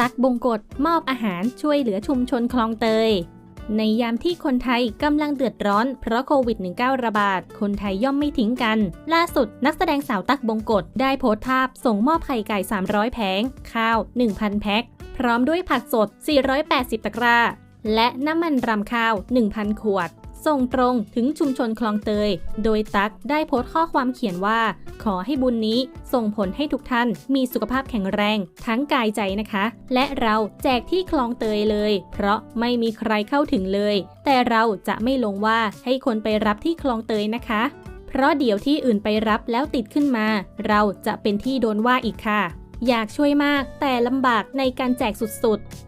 ตักบงกฎมอบอาหารช่วยเหลือชุมชนคลองเตย ในยามที่คนไทยกำลังเดือดร้อนเพราะโควิด -19 ระบาด คนไทยย่อมไม่ทิ้งกัน ล่าสุดนักแสดงสาวตักบงกฎได้โพสต์ภาพส่งมอบไข่ไก่ 300 แผง ข้าว 1,000 แพ็ค พร้อมด้วยผักสด 480 ตะกร้า และน้ำมันรำข้าว 1,000 ขวด ส่งตรงถึงชุมชนคลองเตย โดยตักได้โพสต์ข้อความเขียนว่า ขอให้บุญนี้ส่งผลให้ทุกท่านมีสุขภาพแข็งแรง ทั้งกายใจนะคะ และเราแจกที่คลองเตยเลย เพราะไม่มีใครเข้าถึงเลย แต่เราจะไม่ลงว่าให้คนไปรับที่คลองเตยนะคะ เพราะเดี๋ยวที่อื่นไปรับแล้วติดขึ้นมา เราจะเป็นที่โดนว่าอีกค่ะ อยากช่วยมากแต่ลำบากในการแจกสุดๆ